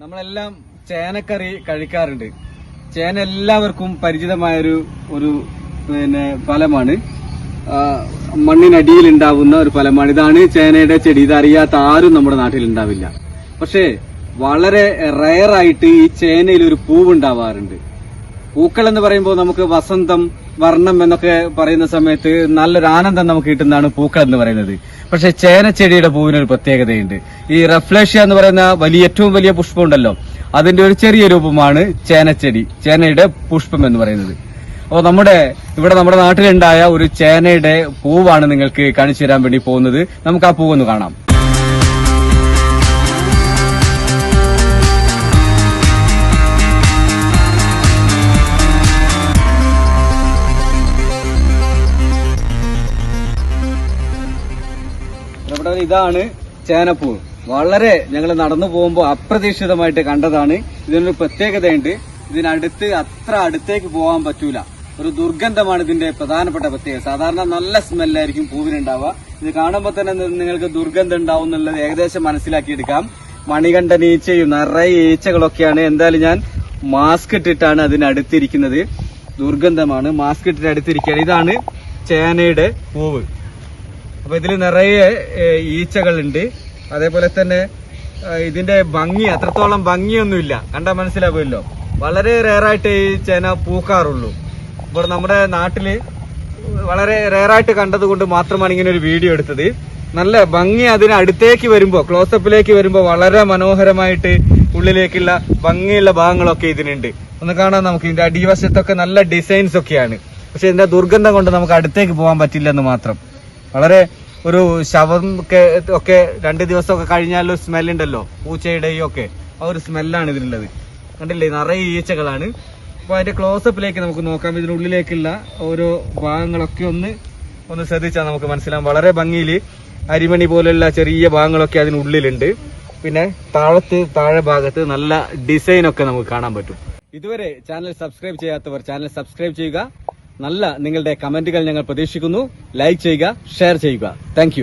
നമ്മളെല്ലാം ചേനക്കറി കഴിക്കാറുണ്ട്. ചേന എല്ലാവർക്കും പരിചിതമായൊരു ഒരു പിന്നെ ഫലമാണ്. മണ്ണിനടിയിൽ ഉണ്ടാവുന്ന ഒരു ഫലമാണ്. ഇതാണ് ചേനയുടെ ചെടി. ഇതറിയാത്ത ആരും നമ്മുടെ നാട്ടിൽ ഉണ്ടാവില്ല പക്ഷേ വളരെ റയറായിട്ട് ഈ ചേനയിൽ ഒരു പൂവ് ഉണ്ടാവാറുണ്ട് പൂക്കൾ എന്ന് പറയുമ്പോൾ നമുക്ക് വസന്തം വർണം എന്നൊക്കെ പറയുന്ന സമയത്ത് നല്ലൊരു ആനന്ദം നമുക്ക് കിട്ടുന്നതാണ് പൂക്കൾ എന്ന് പറയുന്നത്. പക്ഷെ ചേനച്ചെടിയുടെ ഒരു പ്രത്യേകതയുണ്ട്. ഈ റഫ്ലേഷ്യ എന്ന് പറയുന്ന വലിയ ഏറ്റവും വലിയ പുഷ്പം ഉണ്ടല്ലോ അതിന്റെ ഒരു ചെറിയ രൂപമാണ് ചേനച്ചെടി ചേനയുടെ പുഷ്പം എന്ന് പറയുന്നത്. അപ്പോൾ നമ്മുടെ ഇവിടെ നമ്മുടെ നാട്ടിലുണ്ടായ ഒരു ചേനയുടെ പൂവാണ് നിങ്ങൾക്ക് കാണിച്ചു തരാൻ വേണ്ടി പോകുന്നത്. നമുക്ക് ആ പൂവൊന്ന് കാണാം. നമ്മുടെ ഇതാണ് ചേനപ്പൂ വളരെ ഞങ്ങൾ നടന്നു പോകുമ്പോൾ അപ്രതീക്ഷിതമായിട്ട് കണ്ടതാണ്. ഇതിനൊരു പ്രത്യേകതയുണ്ട്. ഇതിനടുത്ത് അത്ര അടുത്തേക്ക് പോകാൻ പറ്റൂല. ഒരു ദുർഗന്ധമാണ് ഇതിന്റെ പ്രധാനപ്പെട്ട പ്രത്യേകത. സാധാരണ നല്ല സ്മെല്ലായിരിക്കും പൂവിനുണ്ടാവുക. ഇത് കാണുമ്പോൾ തന്നെ നിങ്ങൾക്ക് ദുർഗന്ധം ഉണ്ടാവും എന്നുള്ളത് ഏകദേശം മനസ്സിലാക്കിയെടുക്കാം. മണികണ്ഠൻ ഈച്ചയും നിറയെ ഈച്ചകളൊക്കെയാണ്. എന്തായാലും ഞാൻ മാസ്ക് ഇട്ടിട്ടാണ് അതിനടുത്തിരിക്കുന്നത്. ദുർഗന്ധമാണ്. മാസ്ക് ഇട്ടിട്ട് അടുത്തിരിക്കുകയാണ്. ഇതാണ് ചേനയുടെ പൂവ്. അപ്പൊ ഇതിൽ നിറയെ ഈച്ചകളുണ്ട്. അതേപോലെ തന്നെ ഇതിന്റെ ഭംഗി അത്രത്തോളം ഭംഗിയൊന്നുമില്ല. കണ്ടാൽ മനസ്സിലാവുമല്ലോ. വളരെ റേറായിട്ട് ഈ ചേന പൂക്കാറുള്ളൂ. ഇപ്പോൾ നമ്മുടെ നാട്ടിൽ വളരെ റേറായിട്ട് കണ്ടത് കൊണ്ട് മാത്രമാണ് ഇങ്ങനെ ഒരു വീഡിയോ എടുത്തത്. നല്ല ഭംഗി അതിന് അടുത്തേക്ക് വരുമ്പോൾ ക്ലോസപ്പിലേക്ക് വരുമ്പോൾ വളരെ മനോഹരമായിട്ട് ഉള്ളിലേക്കുള്ള ഭംഗിയുള്ള ഭാഗങ്ങളൊക്കെ ഇതിനുണ്ട്. ഒന്ന് കാണാം നമുക്ക് ഇതിന്റെ അടിവശത്തൊക്കെ നല്ല ഡിസൈൻസ് ഒക്കെയാണ്. പക്ഷെ ഇതിന്റെ ദുർഗന്ധം കൊണ്ട് നമുക്ക് അടുത്തേക്ക് പോകാൻ പറ്റില്ലെന്ന് മാത്രം. വളരെ ഒരു ശവം ഒക്കെ രണ്ട് ദിവസമൊക്കെ കഴിഞ്ഞാൽ ഒരു സ്മെല്ലുണ്ടല്ലോ. പൂച്ചയുടെയും ഒക്കെ. ആ ഒരു സ്മെല്ലാണ് ഇതിലുള്ളത്. കണ്ടില്ലേ? നിറയെ ഈച്ചകളാണ്. അപ്പൊ അതിന്റെ ക്ലോസപ്പിലേക്ക് നമുക്ക് നോക്കാം. ഇതിനുള്ളിലേക്കുള്ള ഓരോ ഭാഗങ്ങളൊക്കെ ഒന്ന് ഒന്ന് ശ്രദ്ധിച്ചാൽ നമുക്ക് മനസ്സിലാവും. വളരെ ഭംഗിയിൽ അരിമണി പോലുള്ള ചെറിയ ഭാഗങ്ങളൊക്കെ അതിനുള്ളിലുണ്ട് പിന്നെ താഴത്ത് താഴെ ഭാഗത്ത് നല്ല ഡിസൈനൊക്കെ നമുക്ക് കാണാൻ പറ്റും. ഇതുവരെ ചാനൽ സബ്സ്ക്രൈബ് ചെയ്യാത്തവർ ചാനൽ സബ്സ്ക്രൈബ് ചെയ്യുക. നല്ല നിങ്ങളുടെ കമന്റുകൾ ഞങ്ങൾ പ്രതീക്ഷിക്കുന്നു. ലൈക്ക് ചെയ്യുക ഷെയർ ചെയ്യുക. താങ്ക്